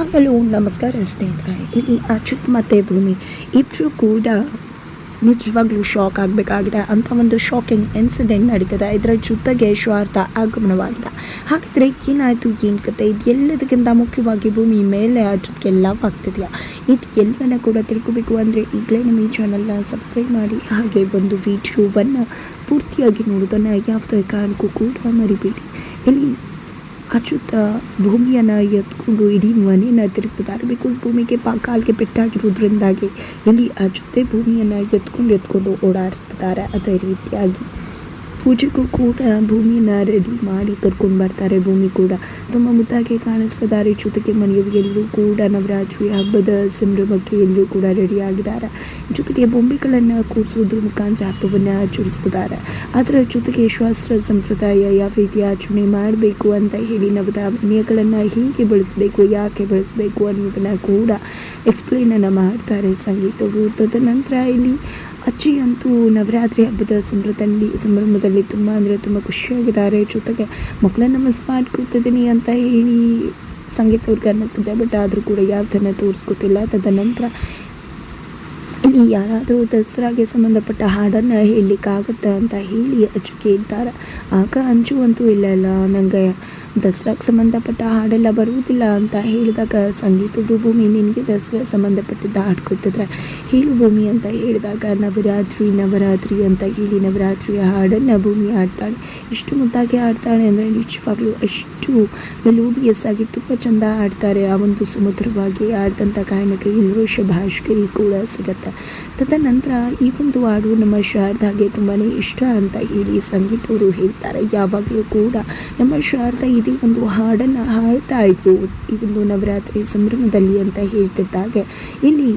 Hello ನಮಸ್ಕಾರ ಸ್ನೇಹಿತರೆ. ಇಲ್ಲಿ ಅಚ್ಯುತ್ ಮತ್ತು ಭೂಮಿ. ಇಬ್ಬರು ಕೂಡ ನಿಜವಾಗ್ಲೂ ಶಾಕ್ ಆಗಬೇಕಾಗಿದೆ. ಅಂತ ಒಂದು ಶಾಕಿಂಗ್ ಇನ್ಸಿಡೆಂಟ್ ನಡೀತದೆ. ಇದರ ಜೊತೆಗೆ ಶ್ವಾರ್ಥ ಆಗಮನವಾಗಿದೆ. ಹಾಗಿದ್ರೆ ಏನಾಯಿತು, ಏನು ಕತೆ? ಇದು ಎಲ್ಲದಕ್ಕಿಂತ ಮುಖ್ಯವಾಗಿ ಭೂಮಿ ಮೇಲೆ ಅಚ್ಯುತ್ಗೆಲ್ಲ ಆಗ್ತಿದೆಯಾ? ಇದು ಎಲ್ಲವನ್ನ ಕೂಡ ತಿಳ್ಕೊಬೇಕು ಅಂದರೆ ಈಗಲೇ ನಮ್ಮ ಈ ಚಾನಲ್ನ ಸಬ್ಸ್ಕ್ರೈಬ್ ಮಾಡಿ. ಹಾಗೆ ಒಂದು ವಿಡಿಯೋವನ್ನು ಪೂರ್ತಿಯಾಗಿ ನೋಡೋದನ್ನು ಯಾವುದೇ ಕಾರಣಕ್ಕೂ ಕೂಡ ಮರಿಬೇಡಿ. ಇಲ್ಲಿ ಅಚ್ಯುತ ಭೂಮಿಯನ್ನು ಎತ್ಕೊಂಡು ಇಡೀ ಮನೆಯನ್ನು ತಿರುಗ್ತಿದ್ದಾರೆ. ಬಿಕಾಸ್ ಭೂಮಿಗೆ ಪಾ, ಕಾಲಿಗೆ ಪೆಟ್ಟಾಗಿರೋದ್ರಿಂದಾಗಿ ಇಲ್ಲಿ ಅಚ್ಯುತೆ ಭೂಮಿಯನ್ನು ಎತ್ಕೊಂಡು ಎತ್ಕೊಂಡು ಓಡಾಡಿಸ್ತಿದ್ದಾರೆ ಅದೇ ರೀತಿಯಾಗಿ. ಪೂಜೆಗೂ ಕೂಡ ಭೂಮಿನ ರೆಡಿ ಮಾಡಿ ಕರ್ಕೊಂಡು ಬರ್ತಾರೆ. ಭೂಮಿ ಕೂಡ ತುಂಬ ಮುದ್ದಾಗಿ ಕಾಣಿಸ್ತಿದ್ದಾರೆ ಜೊತೆಗೆ ಮನೆಯವರೆಲ್ಲರೂ ಕೂಡ ನವರಾತ್ರಿ ಹಬ್ಬದ ಸಂಭ್ರಮಕ್ಕೆ ಎಲ್ಲರೂ ಕೂಡ ರೆಡಿ ಆಗಿದ್ದಾರೆ. ಜೊತೆಗೆ ಬೊಂಬೆಗಳನ್ನು ಕೂರಿಸೋದ್ರ ಮುಖಾಂತರ ಹಬ್ಬವನ್ನು ಆಚರಿಸ್ತಿದ್ದಾರೆ ಅದರ ಜೊತೆಗೆ ಶಾಸ್ತ್ರ ಸಂಪ್ರದಾಯ ಯಾವ ರೀತಿ ಆಚರಣೆ ಮಾಡಬೇಕು ಅಂತ ಹೇಳಿ ನವದಾವಣ್ಯಗಳನ್ನು ಹೇಗೆ ಬಳಸಬೇಕು, ಯಾಕೆ ಬಳಸಬೇಕು ಅನ್ನೋದನ್ನು ಕೂಡ ಎಕ್ಸ್ಪ್ಲೇನನ್ನು ಮಾಡ್ತಾರೆ ಸಂಗೀತವು. ತದನಂತರ ಇಲ್ಲಿ ಅಜ್ಜಿ ಅಂತೂ ನವರಾತ್ರಿ ಹಬ್ಬದ ಸಂಭ್ರಮದಲ್ಲಿ ಸಂಭ್ರಮದಲ್ಲಿ ತುಂಬ ಅಂದರೆ ತುಂಬ ಖುಷಿಯಾಗಿದ್ದಾರೆ. ಜೊತೆಗೆ ಮಕ್ಕಳನ್ನು ಮಿಸ್ ಮಾಡ್ಕೊತಿದ್ದೀನಿ ಅಂತ ಹೇಳಿ ಸಂಗೀತ ಅವ್ರಿಗೆ ಬಟ್ ಆದರೂ ಕೂಡ ಯಾವ್ದನ್ನು ತೋರಿಸ್ಕೊಟ್ಟಿಲ್ಲ ತದನಂತರ ಇಲ್ಲಿ ಯಾರಾದರೂ ದಸರಾಗೆ ಸಂಬಂಧಪಟ್ಟ ಹಾಡನ್ನು ಹೇಳಲಿಕ್ಕಾಗುತ್ತೆ ಅಂತ ಹೇಳಿ ಅಜ್ಜು ಕೇಳ್ತಾರೆ. ಆಗ ಅಂಜು ಅಂತೂ ಇಲ್ಲ ಇಲ್ಲ ನನಗೆ ದಸರಾಗೆ ಸಂಬಂಧಪಟ್ಟ ಹಾಡೆಲ್ಲ ಬರುವುದಿಲ್ಲ ಅಂತ ಹೇಳಿದಾಗ ಸಂಗೀತಗಳು ಭೂಮಿ ನಿನಗೆ ದಸರಾ ಸಂಬಂಧಪಟ್ಟಿದ್ದ ಹಾಡು ಕೊಟ್ಟಿದ್ರೆ? ಹೇಳು ಭೂಮಿ ಅಂತ ಹೇಳಿದಾಗ, ನವರಾತ್ರಿ ನವರಾತ್ರಿ ಅಂತ ಹೇಳಿ ನವರಾತ್ರಿಯ ಹಾಡನ್ನು ಭೂಮಿ ಹಾಡ್ತಾಳೆ. ಇಷ್ಟು ಮುದ್ದಾಗಿ ಹಾಡ್ತಾಳೆ ಅಂದರೆ ನಿಜವಾಗ್ಲೂ ಅಷ್ಟು ಮೆಲೋಡಿಯಸ್ ಆಗಿ ತುಂಬ ಚೆಂದ ಹಾಡ್ತಾರೆ. ಆ ಒಂದು ಸುಮಧುರವಾಗಿ ಹಾಡ್ದಂಥ ಗಾಯನಕ್ಕೆ ಎಲ್ಲರೂ ಭಾಷ್ಕರಿ ಕೂಡ ಸಿಗತ್ತೆ. ತದನಂತರ ಈ ಒಂದು ಹಾಡು ನಮ್ಮ ಶಾರದಾಗೆ ತುಂಬಾ ಇಷ್ಟ ಅಂತ ಹೇಳಿ ಸಂಗೀತವರು ಹೇಳ್ತಾರೆ. ಯಾವಾಗಲೂ ಕೂಡ ನಮ್ಮ ಶಾರದಾ ಇದೇ ಒಂದು ಹಾಡನ್ನು ಹಾಡ್ತಾ ಇದ್ರು. ಈ ಒಂದು ನವರಾತ್ರಿ ಸಂಭ್ರಮದಲ್ಲಿ ಅಂತ ಹೇಳ್ತಿದ್ದಾಗೆ ಇಲ್ಲಿ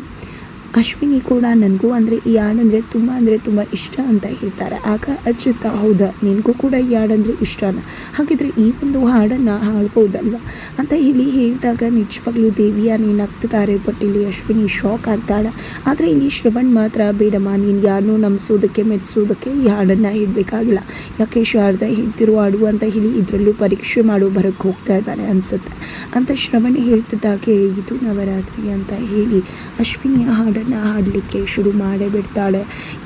ಅಶ್ವಿನಿ ಕೂಡ ನನಗೂ ಅಂದರೆ ಈ ಹಾಡಂದರೆ ತುಂಬ ಅಂದರೆ ತುಂಬ ಇಷ್ಟ ಅಂತ ಹೇಳ್ತಾರೆ. ಆಗ ಅಚ್ಯುತ ಹೌದಾ, ನಿನಗೂ ಕೂಡ ಈ ಹಾಡಂದರೆ ಇಷ್ಟನ? ಹಾಗಿದ್ರೆ ಈ ಒಂದು ಹಾಡನ್ನು ಹಾಡ್ಬೋದಲ್ವ? ಅಂತ ಇಲ್ಲಿ ಹೇಳಿದಾಗ ನಿಜವಾಗ್ಲೂ ದೇವಿಯ ನೀನು ನಗ್ತಿದ್ದಾರೆ ಬಟ್ ಇಲ್ಲಿ ಅಶ್ವಿನಿ ಶಾಕ್ ಆಗ್ತಾಳೆ. ಆದರೆ ಇಲ್ಲಿ ಶ್ರವಣ್ ಮಾತ್ರ, ಬೇಡಮ್ಮ, ನೀನು ಯಾರನ್ನೂ ನಂಬಿಸೋದಕ್ಕೆ ಮೆಚ್ಚಿಸೋದಕ್ಕೆ ಈ ಹಾಡನ್ನು ಹೇಳಬೇಕಾಗಿಲ್ಲ. ಯಾಕೆ ಶಾರದಾ ಹೇಳ್ತಿರೋ ಹಾಡು ಅಂತ ಹೇಳಿ ಇದರಲ್ಲೂ ಪರೀಕ್ಷೆ ಮಾಡೋ ಬರೋಕ್ಕೆ ಹೋಗ್ತಾ ಇದ್ದಾನೆ ಅನಿಸುತ್ತೆ. ಅಂತ ಶ್ರವಣ್ ಹೇಳ್ತಿದ್ದಾಗೆ, ಇದು ನವರಾತ್ರಿ ಅಂತ ಹೇಳಿ ಅಶ್ವಿನಿಯ ಹಾಡನ್ನು ಹಾಡಲಿಕ್ಕೆ ಶುರು ಮಾಡೇ ಬಿಡ್ತಾಳೆ.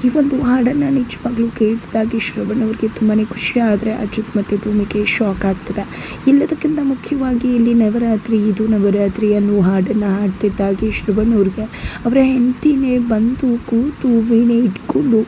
ಈ ಒಂದು ಹಾಡನ್ನು ನಿಜವಾಗ್ಲೂ ಕೇಳಿದಾಗಿ ಶ್ರವಣ್ ಅವ್ರಿಗೆ ತುಂಬಾ ಖುಷಿ ಆದರೆ ಅಚ್ಯುತ್ ಮತ್ತು ಭೂಮಿಗೆ ಶಾಕ್ ಆಗ್ತದೆ. ಎಲ್ಲದಕ್ಕಿಂತ ಮುಖ್ಯವಾಗಿ ಇಲ್ಲಿ ನವರಾತ್ರಿ, ಇದು ನವರಾತ್ರಿ ಅನ್ನೋ ಹಾಡನ್ನು ಹಾಡ್ತಿದ್ದಾಗಿ ಶ್ರವಣ್ ಅವ್ರಿಗೆ. ಅವರ ಹೆಂಡತಿನೇ ಬಂದು ಕೂತು ವೀಣೆ ಇಟ್ಕೊಂಡು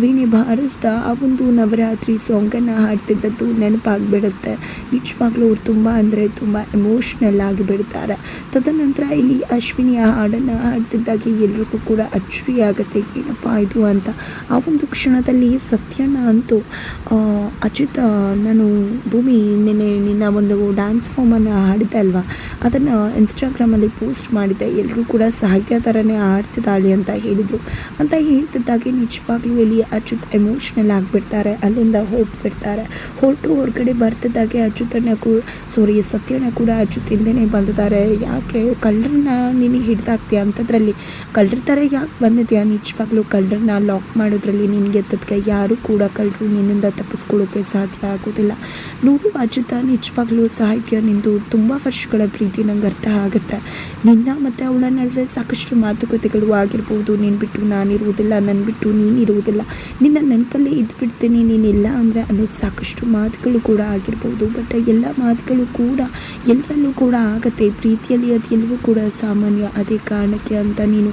ವೀಣೆ ಬಾರಿಸ್ತಾ ಆ ಒಂದು ನವರಾತ್ರಿ ಸಾಂಗನ್ನು ಹಾಡ್ತಿದ್ದದ್ದು ನೆನಪಾಗ್ಬಿಡುತ್ತೆ. ನಿಜವಾಗ್ಲೂ ಅವ್ರು ತುಂಬ ಅಂದರೆ ತುಂಬ ಎಮೋಷ್ನಲ್ ಆಗಿಬಿಡ್ತಾರೆ. ತದನಂತರ ಇಲ್ಲಿ ಅಶ್ವಿನಿಯ ಹಾಡನ್ನು ಹಾಡ್ತಿದ್ದಾಗೆ ಎಲ್ರಿಗೂ ಕೂಡ ಅಚ್ಚರಿ ಆಗುತ್ತೆ ಏನಪ್ಪ ಇದು ಅಂತ. ಆ ಒಂದು ಕ್ಷಣದಲ್ಲಿ ಸತ್ಯನ ಅಂತೂ ಅಚ್ಯುತ ನಾನು ಭೂಮಿ ನಿನ್ನೆ ನಿನ್ನ ಒಂದು ಡ್ಯಾನ್ಸ್ ಫಾರ್ಮನ್ನು ಹಾಡಿದೆ ಅಲ್ವಾ? ಅದನ್ನು ಇನ್ಸ್ಟಾಗ್ರಾಮಲ್ಲಿ ಪೋಸ್ಟ್ ಮಾಡಿದ್ದೆ. ಎಲ್ಲರೂ ಕೂಡ ಸಾಹಿತ್ಯ ಥರನೇ ಆಡ್ತಿದ್ದಾಳೆ ಅಂತ ಹೇಳಿದರು. ಅಂತ ಹೇಳ್ತಿದ್ದಾಗೆ ನಿಜವಾಗ್ಲೂ ಇಲ್ಲಿ ಅಚ್ಯುತ್ ಎಮೋಷ್ನಲ್ ಆಗಿಬಿಡ್ತಾರೆ, ಅಲ್ಲಿಂದ ಹೋಗ್ಬಿಡ್ತಾರೆ. ಹೊರಟು ಹೊರಗಡೆ ಬರ್ತಿದ್ದಾಗೆ ಅಚ್ಯುತನ ಕೂ ಸಾರಿ ಸತ್ಯನ ಕೂಡ ಅಚ್ಯುತ್ ಹಿಂದೆನೇ ಬಂದಿದ್ದಾರೆ. ಯಾಕೆ ಕಳ್ಳರನ್ನ ನೀನು ಹಿಡ್ದಾಕ್ತೀಯ ಅಂಥದ್ರಲ್ಲಿ ಕಳ್ಳರ ಥರ ಯಾಕೆ ಬಂದಿದ್ಯಾ? ನಿಜವಾಗ್ಲೂ ಕಳ್ಳರನ್ನ ಲಾಕ್ ಮಾಡೋದ್ರಲ್ಲಿ ನಿನಗೆ ಎತ್ತದ್ಕೆ ಯಾರೂ ಕೂಡ ಕಳ್ಳರು ನಿನ್ನಿಂದ ತಪ್ಪಿಸ್ಕೊಳ್ಳೋಕೆ ಸಾಧ್ಯ ಆಗೋದಿಲ್ಲ. ನೋಡು ಅಜಿತ, ನಿಜವಾಗ್ಲೂ ಸಾಹಿತ್ಯ ನಿಂದು ತುಂಬ ವರ್ಷಗಳ ಪ್ರೀತಿ ನಂಗೆ ಅರ್ಥ ಆಗುತ್ತೆ. ನಿನ್ನ ಮತ್ತು ಅವಳ ನಡುವೆ ಸಾಕಷ್ಟು ಮಾತುಕತೆಗಳು ಆಗಿರ್ಬೋದು. ನೀನು ಬಿಟ್ಟು ನಾನಿರುವುದಿಲ್ಲ ನನ್ನ ಬಿಟ್ಟು ನೀನಿರುವುದಿಲ್ಲ ನಿನ್ನ ನೆನಪಲ್ಲಿ ಇದ್ಬಿಡ್ತೀನಿ ನೀನಿಲ್ಲ ಅಂದರೆ ಅನ್ನೋ ಸಾಕಷ್ಟು ಮಾತುಗಳು ಕೂಡ ಆಗಿರ್ಬೋದು. ಬಟ್ ಎಲ್ಲ ಮಾತುಗಳು ಕೂಡ ಎಲ್ಲರಲ್ಲೂ ಕೂಡ ಆಗತ್ತೆ. ಪ್ರೀತಿಯಲ್ಲಿ ಅದು ಎಲ್ಲವೂ ಕೂಡ ಸಾಮಾನ್ಯ. ಅದೇ ಕಾರಣಕ್ಕೆ ಅಂತ ನೀನು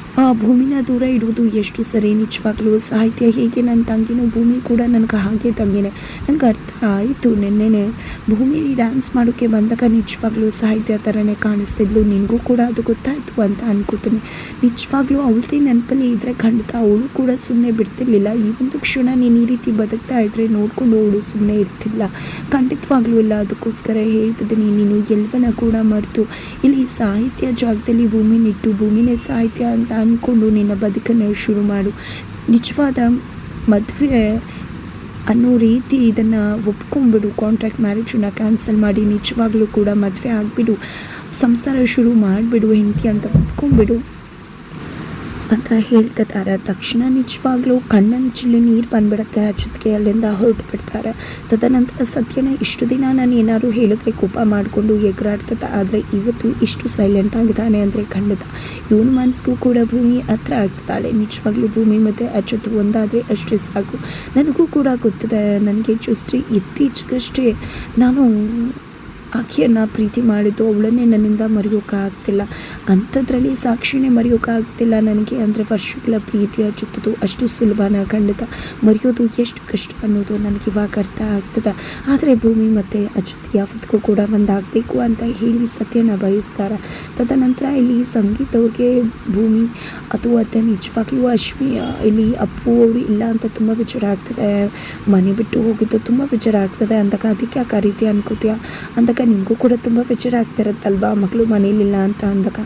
ಭೂಮಿನ ದೂರ ಇಡುವುದು ಎಷ್ಟು ಸರಿ? ನಿಜವಾಗ್ಲೂ ಸಾಹಿತ್ಯ ಹೇಗೆ? ನನ್ನ ತಂಗಿನೂ ಭೂಮಿ ಕೂಡ ನನಗೆ ಹಾಗೆ ತಂಗಿನೇ. ನನಗೆ ಅರ್ಥ ಆಯಿತು ನಿನ್ನೆನೆ. ಭೂಮಿ ಡ್ಯಾನ್ಸ್ ಮಾಡೋಕ್ಕೆ ಬಂದಾಗ ನಿಜವಾಗ್ಲೂ ಸಾಹಿತ್ಯ ಥರನೇ ಕಾಣಿಸ್ತಿದ್ಲು. ನಿನಗೂ ಕೂಡ ಅದು ಗೊತ್ತಾಯಿತು ಅಂತ ಅನ್ಕೋತೀನಿ. ನಿಜವಾಗ್ಲೂ ಅವಳದೇ ನೆನಪಲ್ಲಿ ಇದ್ದರೆ ಖಂಡಿತ ಅವಳು ಕೂಡ ಸುಮ್ಮನೆ ಬಿಡ್ತಿರ್ಲಿಲ್ಲ. ಈ ಒಂದು ಕ್ಷಣ ನೀನು ಈ ರೀತಿ ಬದುಕ್ತಾ ಇದ್ದರೆ ನೋಡಿಕೊಂಡು ಅವಳು ಸುಮ್ಮನೆ ಇರ್ತಿಲ್ಲ ಖಂಡಿತವಾಗ್ಲೂ ಇಲ್ಲ. ಅದಕ್ಕೋಸ್ಕರ ಹೇಳ್ತಿದ್ದೀನಿ. ನೀನು ಎಲ್ಲವನ್ನ ಕೂಡ ಮರೆತು ಇಲ್ಲಿ ಸಾಹಿತ್ಯ ಜಾಗದಲ್ಲಿ ಭೂಮಿನಿಟ್ಟು ಭೂಮಿನೇ ಸಾಹಿತ್ಯ ಅಂತ ಅಂದ್ಕೊಂಡು ನಿನ್ನ ಬದುಕನ್ನು ಶುರು ಮಾಡು. ನಿಜವಾದ ಮದುವೆ ಅನ್ನೋ ರೀತಿ ಇದನ್ನು ಒಪ್ಕೊಂಡ್ಬಿಡು. ಕಾಂಟ್ರಾಕ್ಟ್ ಮ್ಯಾರೇಜನ್ನು ಕ್ಯಾನ್ಸಲ್ ಮಾಡಿ ನಿಜವಾಗ್ಲೂ ಕೂಡ ಮದುವೆ ಆಗಿಬಿಡು. ಸಂಸಾರ ಶುರು ಮಾಡಿಬಿಡು ಹೆಂಡತಿ ಅಂತ ಒಪ್ಕೊಂಡ್ಬಿಡು. ಅಂತ ಹೇಳ್ತಿದ್ದಾರೆ ತಕ್ಷಣ ನಿಜವಾಗ್ಲೂ ಕಣ್ಣನ್ನು ಚಿಲ್ಲಿ ನೀರು ಬಂದ್ಬಿಡುತ್ತೆ. ಅಚ್ಚುತ್ತಿಗೆ ಅಲ್ಲಿಂದ ಹೊರಟು ಬಿಡ್ತಾರೆ. ತದನಂತರ ಸತ್ಯನ ಇಷ್ಟು ದಿನ ನಾನು ಏನಾದ್ರು ಹೇಳಿದ್ರೆ ಕೋಪ ಮಾಡಿಕೊಂಡು ಎಗರಾಡ್ತದೆ. ಆದರೆ ಇವತ್ತು ಇಷ್ಟು ಸೈಲೆಂಟ್ ಆಗಿದ್ದಾನೆ ಅಂದರೆ ಖಂಡಿತ. ಇವನ ಮನಸ್ಸಿಗೂ ಕೂಡ ಭೂಮಿ ಹತ್ರ ಆಗ್ತಾಳೆ. ನಿಜವಾಗ್ಲೂ ಭೂಮಿ ಮತ್ತು ಅಚ್ಚುತ್ತು ಒಂದಾದರೆ ಅಷ್ಟೇ ಸಾಕು. ನನಗೂ ಕೂಡ ಗೊತ್ತಿದೆ. ನನಗೆ ಜಸ್ಟ್ ಇತ್ತೀಚೆಗಷ್ಟೇ ನಾನು ಆಕೆಯನ್ನು ಪ್ರೀತಿ ಮಾಡಿದ್ದು ಅವಳನ್ನೇ ನನ್ನಿಂದ ಮರೆಯೋಕ್ಕಾಗ್ತಿಲ್ಲ ಅಂಥದ್ರಲ್ಲಿ ಸಾಕ್ಷಿನೇ ಮರೆಯೋಕ್ಕಾಗ್ತಿಲ್ಲ ನನಗೆ. ಅಂದರೆ ವರ್ಷಗಳ ಪ್ರೀತಿ ಹಚ್ಚುತ್ತದು ಅಷ್ಟು ಸುಲಭನ ಖಂಡಿತ ಮರೆಯೋದು ಎಷ್ಟು ಕಷ್ಟ ಅನ್ನೋದು ನನಗೆ ಇವಾಗ ಅರ್ಥ ಆಗ್ತದೆ. ಆದರೆ ಭೂಮಿ ಮತ್ತು ಅಚ್ಯುತ್ ಯಾವತ್ತಿಗೂ ಕೂಡ ಒಂದಾಗಬೇಕು ಅಂತ ಹೇಳಿ ಸತ್ಯನ ಬಯಸ್ತಾರೆ. ತದನಂತರ ಇಲ್ಲಿ ಸಂಗೀತ ಭೂಮಿ ಅಥವಾ ಅದನ್ನು ನಿಜವಾಗ್ಲೂ ಅಶ್ವಿ ಇಲ್ಲಿ ಅಪ್ಪು ಅವರು ಇಲ್ಲ ಅಂತ ತುಂಬ ವಿಚಾರ ಆಗ್ತದೆ. ಮನೆ ಬಿಟ್ಟು ಹೋಗಿದ್ದು ತುಂಬ ವಿಚಾರ ಆಗ್ತದೆ. ಅಂದಾಗ ಅದಕ್ಕೆ ಯಾಕೆ ಆ ರೀತಿ ಅನ್ಕೋತೀಯ? ಅಂದಾಗ ನಿಮಗೂ ಕೂಡ ತುಂಬ ಬೇಜಾರು ಆಗ್ತಿರತ್ತಲ್ವಾ ಮಗಳು ಮನೇಲಿಲ್ಲ ಅಂತ ಅಂದಾಗ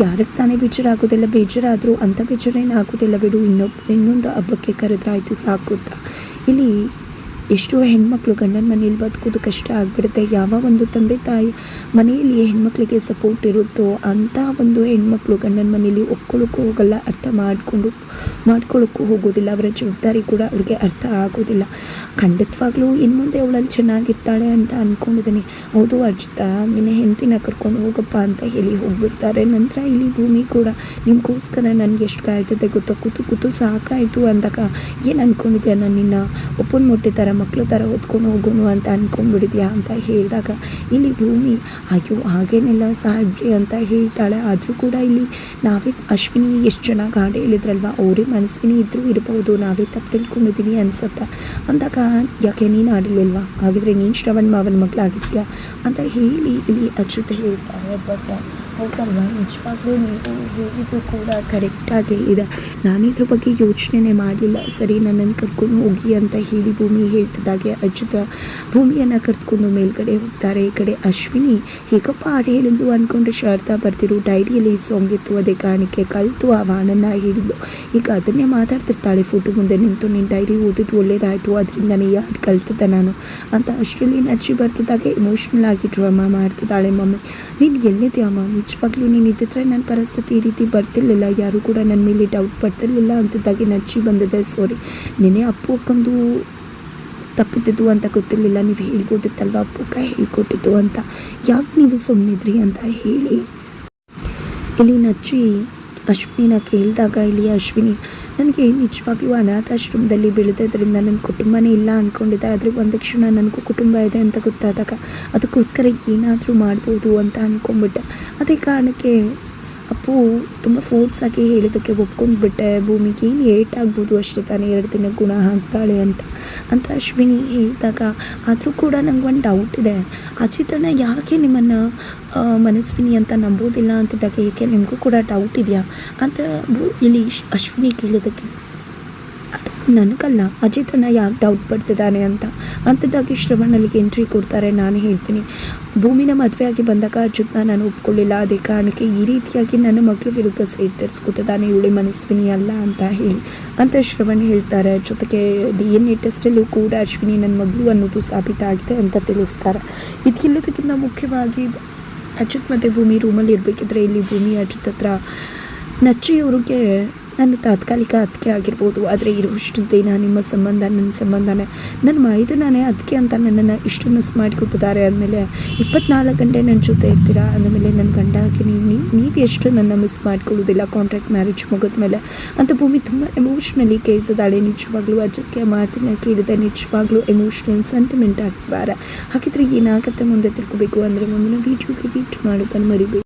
ಯಾರಿಗೆ ತಾನೇ ಬೇಜಾರು ಆಗೋದಿಲ್ಲ? ಬೇಜಾರಾದರೂ ಅಂಥ ಬೇಜಾರೇನು ಆಗೋದಿಲ್ಲ ಬಿಡು. ಇನ್ನೊಬ್ಬ ಇನ್ನೊಂದು ಹಬ್ಬಕ್ಕೆ ಕರೆದ್ರಾಯ್ತು. ಯಾಕೆ ಇಲ್ಲಿ ಎಷ್ಟೋ ಹೆಣ್ಮಕ್ಳು ಗಂಡನ ಮನೇಲಿ ಬದುಕೋದು ಕಷ್ಟ ಆಗಿಬಿಡುತ್ತೆ. ಯಾವ ಒಂದು ತಂದೆ ತಾಯಿ ಮನೆಯಲ್ಲಿ ಹೆಣ್ಮಕ್ಳಿಗೆ ಸಪೋರ್ಟ್ ಇರುತ್ತೋ ಅಂಥ ಒಂದು ಹೆಣ್ಮಕ್ಳು ಗಂಡನ ಮನೇಲಿ ಒಪ್ಕೊಳ್ಳೋಕ್ಕೂ ಹೋಗಲ್ಲ, ಅರ್ಥ ಮಾಡಿಕೊಂಡು ಮಾಡ್ಕೊಳ್ಳೋಕ್ಕೂ ಹೋಗೋದಿಲ್ಲ ಅವರ ಜವಾಬ್ದಾರಿ ಕೂಡ ಅವ್ರಿಗೆ ಅರ್ಥ ಆಗೋದಿಲ್ಲ ಖಂಡಿತವಾಗ್ಲೂ ಇನ್ನು ಮುಂದೆ ಅವಳಲ್ಲಿ ಚೆನ್ನಾಗಿರ್ತಾಳೆ ಅಂತ ಅಂದ್ಕೊಂಡಿದ್ದೀನಿ ಹೌದು ಅರ್ಜಿತ, ನಿನ್ನ ಹೆಂಡತಿನ ಕರ್ಕೊಂಡು ಹೋಗಪ್ಪ ಅಂತ ಹೇಳಿ ಹೋಗ್ಬಿಡ್ತಾರೆ. ನಂತರ ಇಲ್ಲಿ ಭೂಮಿ ಕೂಡ ನಿಮಗೋಸ್ಕರ ನನಗೆ ಎಷ್ಟು ಕಾಯ್ತದೆ ಗೊತ್ತಾ? ಕೂತು ಕೂತು ಸಾಕಾಯಿತು ಅಂದಾಗ ಏನು ಅಂದ್ಕೊಂಡಿದ್ಯಾ ನಾನು ನಿನ್ನ ಒಪ್ಪನ್ ಮೊಟ್ಟೆ ಮಕ್ಳ ಥರ ಹೊತ್ಕೊಂಡು ಹೋಗೋನು ಅಂತ ಅಂದ್ಕೊಂಡ್ಬಿಡಿದ್ಯಾ ಅಂತ ಹೇಳಿದಾಗ, ಇಲ್ಲಿ ಭೂಮಿ, ಅಯ್ಯೋ, ಹಾಗೇನೆಲ್ಲ ಸಾಹೇಬ್ರಿ ಅಂತ ಹೇಳ್ತಾಳೆ. ಆದರೂ ಕೂಡ ಇಲ್ಲಿ ನಾವೇ ಅಶ್ವಿನಿ ಎಷ್ಟು ಚೆನ್ನಾಗಿ ಗಾಡಿ ಹೇಳಿದ್ರಲ್ವ, ಅವರೇ ಮನಸ್ವಿನಿ ಇದ್ದರೂ ಇರ್ಬೋದು, ನಾವೇ ತಪ್ಪು ತಿಳ್ಕೊಂಡಿದ್ದೀವಿ ಅನ್ಸುತ್ತೆ. ಅಂದಾಗ, ಯಾಕೆ ನೀನು ಆಡಲಿಲ್ವಾ ಹಾಗಿದ್ರೆ ನೀನು ಶ್ರವಣ್ ಮಾವನ ಮಗಳಾಗಿದ್ಯಾ? ಅಂತ ಹೇಳಿ ಇಲ್ಲಿ ಅಚ್ಯುತ ಹೇಳ್ತಾರೆ ಬಟ್ ಹೌದಲ್ವ ನಿಜವಾಗ್ಲೂ ನೀವು ಹೇಳಿದ್ದು ಕೂಡ ಕರೆಕ್ಟಾಗೇ ಇದೆ. ನಾನಿದ್ರ ಬಗ್ಗೆ ಯೋಚನೆ ಮಾಡಲಿಲ್ಲ. ಸರಿ ನನ್ನನ್ನು ಕರ್ಕೊಂಡು ಹೋಗಿ ಅಂತ ಹೇಳಿ ಭೂಮಿ ಹೇಳ್ತಿದ್ದಾಗೆ ಅಜ್ಜದ ಭೂಮಿಯನ್ನು ಕರೆದುಕೊಂಡು ಮೇಲ್ಗಡೆ ಹೋಗ್ತಾರೆ. ಈ ಕಡೆ ಅಶ್ವಿನಿ, ಹೇಗಪ್ಪ ಹಾಡು ಹೇಳಿದ್ದು ಅಂದ್ಕೊಂಡು ಶಾರದಾ ಬರ್ತಿರು ಡೈರಿಯಲ್ಲಿ ಇತ್ತು ಅದೇ ಕಾರಣಕ್ಕೆ ಕಲಿತು ಆ ವಾಣನ್ನು ಹೇಳಿದ್ದು ಈಗ ಅದನ್ನೇ ಮಾತಾಡ್ತಿರ್ತಾಳೆ. ಫೋಟೋ ಮುಂದೆ ನಿಂತು ನಿನ್ನ ಡೈರಿ ಓದಿದ್ದು ಒಳ್ಳೇದಾಯಿತು. ಅದರಿಂದನೇ ಯಾರು ಕಲ್ತಿದ್ದೆ ನಾನು ಅಂತ ಅಶ್ವಿನಿ ನಚ್ಚಿ ಬರ್ತಿದ್ದಾಗೆ. ಇಮೋಷ್ನಲ್ ಆಗಿ ಡ್ರಾಮಾ ಮಾಡ್ತಿದ್ದಾಳೆ ಮಮ್ಮಿ. ನೀನು ಎಲ್ಲಿದ್ಯಾ ಅಮ್ಮ ನಿಜವಾಗ್ಲೂ ನೀನು ಇದ್ದಿದ್ರೆ ನನ್ನ ಪರಿಸ್ಥಿತಿ ಈ ರೀತಿ ಬರ್ತಿರ್ಲಿಲ್ಲ. ಯಾರು ಕೂಡ ನನ್ನ ಮೇಲೆ ಡೌಟ್ ಪಡ್ತಿರ್ಲಿಲ್ಲ ಅಂತದಾಗಿ ನಚ್ಚಿ ಬಂದಿದೆ. ಸಾರಿ ನಿನ್ನೆ ಅಪ್ಪು ಅಕ್ಕಂದು ತಪ್ಪಿದ್ದು ಅಂತ ಗೊತ್ತಿರಲಿಲ್ಲ. ನೀವು ಹೇಳ್ಬೋದಿತ್ತಲ್ವ? ಅಪ್ಪುಕ ಹೇಳ್ಕೊಟ್ಟಿದ್ದು ಅಂತ. ಯಾಕೆ ನೀವು ಸುಮ್ಮನಿದ್ರಿ ಅಂತ ಹೇಳಿ. ಇಲ್ಲಿ ನಚ್ಚಿ ಅಶ್ವಿನಿನ ಕೇಳಿದಾಗ, ಇಲ್ಲಿ ಅಶ್ವಿನಿ ನನಗೆ ನಿಜವಾಗ್ಲೂ ಅನಾಥಾಶ್ರಮದಲ್ಲಿ ಬೆಳೆದದ್ರಿಂದ ನನ್ನ ಕುಟುಂಬನೇ ಇಲ್ಲ ಅಂದ್ಕೊಂಡಿದ್ದೆ. ಆದರೆ ಒಂದು ಕ್ಷಣ ನನಗೂ ಕುಟುಂಬ ಇದೆ ಅಂತ ಗೊತ್ತಾದಾಗ ಅದಕ್ಕೋಸ್ಕರ ಏನಾದರೂ ಮಾಡ್ಬೋದು ಅಂತ ಅಂದ್ಕೊಂಬಿಟ್ಟೆ ಅದೇ ಕಾರಣಕ್ಕೆ ಅಪ್ಪು ತುಂಬ ಫೋರ್ಸ್ ಆಗಿ ಹೇಳಿದ್ದಕ್ಕೆ ಒಪ್ಕೊಂಡ್ಬಿಟ್ಟೆ. ಭೂಮಿಗೆ ಏನು ಏಟ್ ಆಗ್ಬೋದು ಅಷ್ಟೇ ತಾನೇ, ಎರಡು ದಿನ ಗುಣ ಆಗ್ತಾಳೆ ಅಂತ. ಅಂತ ಅಶ್ವಿನಿ ಹೇಳಿದಾಗ ಆದರೂ ಕೂಡ ನಂಗೆ ಒಂದು ಡೌಟ್ ಇದೆ. ಅಜಿತಣ್ಣ ಯಾಕೆ ನಿಮ್ಮನ್ನು ಮನಸ್ವಿನಿ ಅಂತ ನಂಬೋದಿಲ್ಲ ಅಂತಿದ್ದಾಗ, ಏಕೆ ನಿಮಗೂ ಕೂಡ ಡೌಟ್ ಇದೆಯಾ? ಅಂತ ಇಲ್ಲಿ ಅಶ್ವಿನಿ ಕೇಳಿದ್ದಕ್ಕೆ ನನಗಲ್ಲ ಅಜಿತನ ಯಾಕೆ ಡೌಟ್ ಪಡ್ತಿದ್ದಾನೆ ಅಂತ. ಅಂಥದ್ದಾಗಿ ಶ್ರವಣಲ್ಲಿಗೆ ಎಂಟ್ರಿ ಕೊಡ್ತಾರೆ, ನಾನು ಹೇಳ್ತೀನಿ. ಭೂಮಿನ ಮದುವೆಯಾಗಿ ಬಂದಾಗ ಅಜಿತ್ನ ನಾನು ಒಪ್ಕೊಳ್ಳಿಲ್ಲ. ಅದೇ ಕಾರಣಕ್ಕೆ ಈ ರೀತಿಯಾಗಿ ನನ್ನ ಮಗಳ ವಿರುದ್ಧ ಸೈಡ್ ತರಿಸ್ಕೊತಿದ್ದಾನೆ ಇವಳಿ ಮನಸ್ವಿನಿ ಅಲ್ಲ ಅಂತ ಹೇಳಿ. ಅಂತ ಶ್ರವಣ್ ಹೇಳ್ತಾರೆ. ಜೊತೆಗೆ ಡಿ ಎನ್ ಎ ಟೆಸ್ಟಲ್ಲೂ ಕೂಡ ಅಶ್ವಿನಿ ನನ್ನ ಮಗಳು ಅನ್ನೋದು ಸಾಬೀತಾಗಿದೆ ಅಂತ ತಿಳಿಸ್ತಾರೆ. ಇದೆಲ್ಲದಕ್ಕಿಂತ ಮುಖ್ಯವಾಗಿ ಅಜಿತ್ ಮತ್ತು ಭೂಮಿ ರೂಮಲ್ಲಿ ಇರಬೇಕಿದ್ರೆ ಇಲ್ಲಿ ಭೂಮಿ ಅಜಿತ್ ಹತ್ರ ನಚ್ಚಿಯವ್ರಿಗೆ ನಾನು ತಾತ್ಕಾಲಿಕ ಅದಕ್ಕೆ ಆಗಿರ್ಬೋದು, ಆದರೆ ಇರುವಷ್ಟು ದಿನ ನಿಮ್ಮ ಸಂಬಂಧ, ನನ್ನ ಸಂಬಂಧನೇ, ನನ್ನ ಮೈದನೇ ಅದಕ್ಕೆ ಅಂತ ನನ್ನನ್ನು ಇಷ್ಟು ಮಿಸ್ ಮಾಡ್ಕೊತಿದ್ದಾರೆ ಅಂದಮೇಲೆ ಇಪ್ಪತ್ನಾಲ್ಕು ಗಂಟೆ ನನ್ನ ಜೊತೆ ಇರ್ತೀರಾ? ಅಂದಮೇಲೆ ನನ್ನ ಗಂಡ ಹಾಕಿ ನೀವು ನೀವು ಎಷ್ಟು ನನ್ನ ಮಿಸ್ ಮಾಡ್ಕೊಳ್ಳೋದಿಲ್ಲ ಕಾಂಟ್ರಾಕ್ಟ್ ಮ್ಯಾರೇಜ್ ಮುಗಿದ ಮೇಲೆ. ಅಂತ ಭೂಮಿ ತುಂಬ ಎಮೋಷ್ನಲಿ ಕೇಳ್ತಿದ್ದಾಳೆ. ನಿಜವಾಗ್ಲೂ ಅಜ್ಜಕ್ಕೆ ಮಾತಿನ ಕೇಳಿದೆ, ನಿಜವಾಗ್ಲೂ ಎಮೋಷ್ನಲ್ ಸೆಂಟಿಮೆಂಟ್ ಆಗ್ತಿದ್ದಾರೆ ಹಾಗಿದ್ರೆ ಏನಾಗುತ್ತೆ ಮುಂದೆ ತಿಳ್ಕೊಬೇಕು ಅಂದರೆ ಮುಂದಿನ ವೀಡಿಯೋಗೆ ವೀಟ್ ಮಾಡೋದನ್ನು ಮರಿಬೇಕು